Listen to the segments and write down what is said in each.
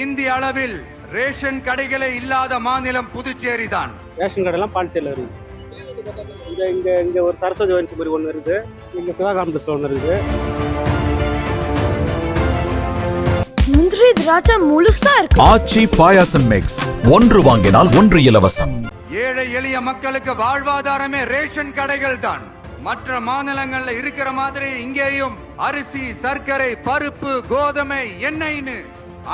இந்திய அளவில் ரேஷன் கடைகளே இல்லாத மாநிலம் புதுச்சேரி தான். ரேஷன் கடைலாம் பாண்டிச்சேரியில் இருக்குது இங்கே இங்கே இங்கே ஒரு சரஸ்வதி வன்சிபுரி ஒன்று இருக்குது. இங்கே சிவகாம்பஸில் ஒன்று இருக்குது. முந்திரி திராட்சை முழுசா இருக்கு. ஆச்சி பாயாசம் மிக்ஸ் ஒன்று வாங்கினால் ஒன்று இலவசம். ஏழை எளிய மக்களுக்கு வாழ்வாதாரமே ரேஷன் கடைகள் தான். மற்ற மாநிலங்கள்ல இருக்கிற மாதிரி இங்கேயும் அரிசி சர்க்கரை பருப்பு கோதுமை எண்ணெய்னு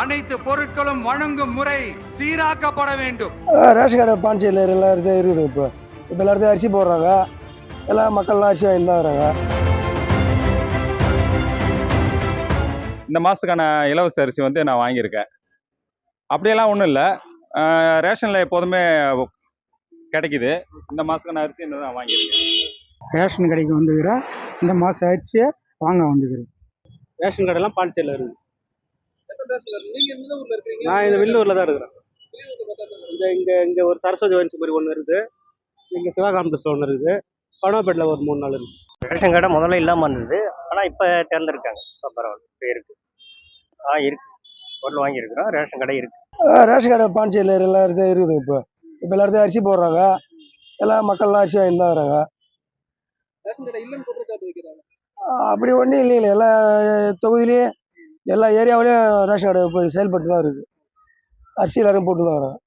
அனைத்து பொருட்களும் வழங்கும் முறை சீராக்கப்பட வேண்டும். ரேஷன் கடை பாண்டிச்சேரியில் எல்லாம் இருக்குது இருக்குது இப்போ. இப்போ எல்லாத்தையும் அரிசி போடுறாங்க. எல்லா மக்கள்லாம் அரிசி வாங்கி தான் வராங்க. இந்த மாதத்துக்கான இலவச அரிசி வந்து நான் வாங்கியிருக்கேன். அப்படியெல்லாம் ஒன்றும் இல்லை. ரேஷனில் எப்போதுமே கிடைக்குது. இந்த மாதத்துக்கான அரிசி இன்னும் நான் வாங்கியிருக்கேன். ரேஷன் கடைக்கு வந்துக்கிறேன் இந்த மாதம் அரிசியை வாங்க வந்துக்கிறேன். ரேஷன் கடைலாம் பாண்டிச்சேரியில் இருக்குது. நான் இந்த வில்லூரில் தான் இருக்கிறேன். இங்கே இங்கே இங்கே ஒரு சரஸ்வதி வன்சிபுரி ஒன்று இருக்குது. இங்கே சிவகாம்பஸில் ஒன்று இருக்குது. பனோப்பேட்டில் ஒரு மூணு நாள் இருக்குது ரேஷன் கடை முதல்ல இல்லாமல் இருந்தது. ஆனால் இப்போ திறந்துருக்காங்க. இப்போ பரவாயில்ல. இப்போ இருக்கு. ஆ இருக்கு. பொருள் வாங்கியிருக்கிறோம். ரேஷன் கடை இருக்கு. ரேஷன் கடை பாண்டிச்சேரியில் எல்லாம் இருக்குது இருக்குது இப்போ. இப்போ எல்லாத்தையும் அரிசி போடுறாங்க. எல்லா மக்கள்லாம் அரிசி வாங்கி தான் வராங்க. அப்படி ஒன்றும் இல்லைங்களே எல்லா தொகுதியிலையும் எல்லா ஏரியாவிலையும் ரேஷன் கடை போய் செயல்பட்டு தான் இருக்குது அரிசி எல்லாரும் போட்டு தான் வராங்க.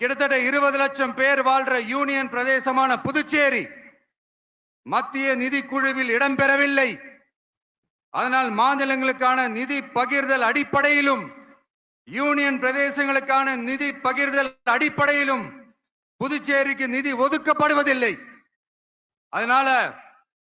கிட்டத்தட்ட இருபது லட்சம் பேர் வாழ்ற யூனியன் பிரதேசமான புதுச்சேரி மத்திய நிதி குழுவில் இடம்பெறவில்லை அதனால் மாநிலங்களுக்கான நிதி பகிர்தல் அடிப்படையிலும் யூனியன் பிரதேசங்களுக்கான நிதி பகிர்தல் அடிப்படையிலும் புதுச்சேரிக்கு நிதி ஒதுக்கப்படுவதில்லை. அதனால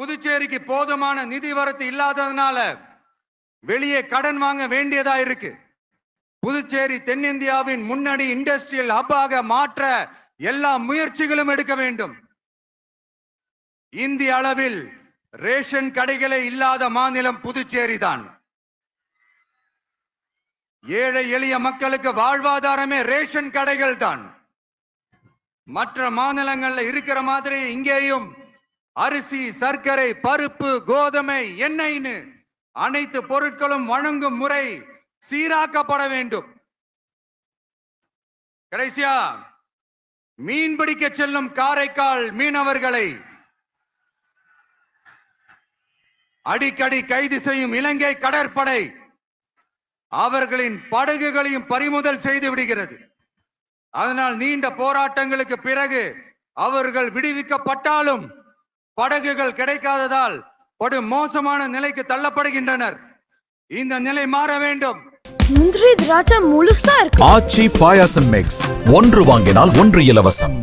புதுச்சேரிக்கு போதுமான நிதி வரத்து இல்லாததுனால வெளியே கடன் வாங்க வேண்டியதா இருக்கு புதுச்சேரி தென்னிந்தியாவின் முன்னணி இண்டஸ்ட்ரியல் ஹப்பாக மாற்ற எல்லா முயற்சிகளும் எடுக்க வேண்டும். இந்திய அளவில் ரேஷன் கடைகளே இல்லாத மாநிலம் புதுச்சேரி தான் ஏழை எளிய மக்களுக்கு வாழ்வாதாரமே ரேஷன் கடைகள் தான் மற்ற மாநிலங்கள்ல இருக்கிற மாதிரி இங்கேயும் அரிசி சர்க்கரை பருப்பு கோதுமை எண்ணெய்னு அனைத்து பொருட்களும் வழங்கும் முறை சீராக்கப்பட வேண்டும். கடைசியா மீன் பிடிக்க செல்லும் காரைக்கால் மீனவர்களை அடிக்கடி கைது செய்யும் இலங்கை கடற்படை அவர்களின் படகுகளையும் பறிமுதல் செய்து விடுகிறது. அதனால் நீண்ட போராட்டங்களுக்கு பிறகு அவர்கள் விடுவிக்கப்பட்டாலும் படகுகள் கிடைக்காததால் படு மோசமான நிலைக்கு தள்ளப்படுகின்றனர். இந்த நிலை மாற வேண்டும். முந்திரி திராட்சை முழுசா இருக்கு. ஆச்சி பாயாசம் மிக்ஸ் ஒன்று வாங்கினால் ஒன்று இலவசம்.